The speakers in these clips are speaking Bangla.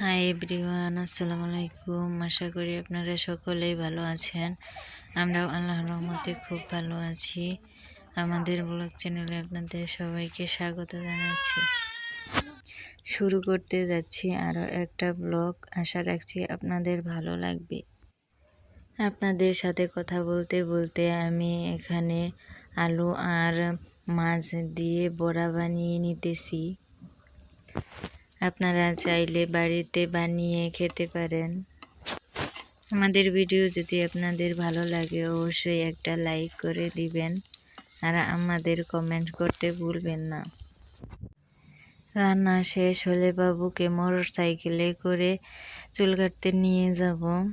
হাই এভরিওয়ান আসসালামু আলাইকুম আশা করি আপনারা সকলেই ভালো আছেন আমরাও আল্লাহর রহমতে খুব ভালো আছি আমাদের ব্লগ চ্যানেলে আপনাদের সবাইকে স্বাগত জানাচ্ছি শুরু করতে যাচ্ছি আরও একটা ব্লগ আশা রাখছি আপনাদের ভালো লাগবে আপনাদের সাথে কথা বলতে বলতে আমি এখানে আলু আর মাছ দিয়ে বড়া বানিয়ে নিতেছি আপনারা চাইলে বাড়িতে বানিয়ে খেতে পারেন। আমাদের ভিডিও যদি আপনাদের ভালো লাগে, অবশ্যই একটা লাইক করে দিবেন। আর আমাদের কমেন্ট করতে ভুলবেন না। রান্না শেষ হলে বাবুকে মোটর সাইকেলে করে চুল কাটতে নিয়ে যাব।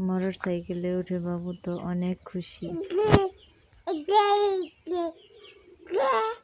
মোটর সাইকেলে উঠে বাবু তো অনেক খুশি।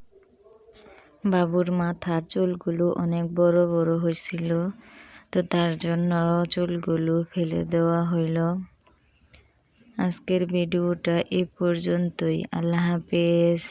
বাবুর মাথার চুলগুলো অনেক বড় বড় হয়েছিল তো তার জন্য চুলগুলো ফেলে দেওয়া হইল। আজকের ভিডিওটা এ পর্যন্তই। আল্লাহ হাফেজ।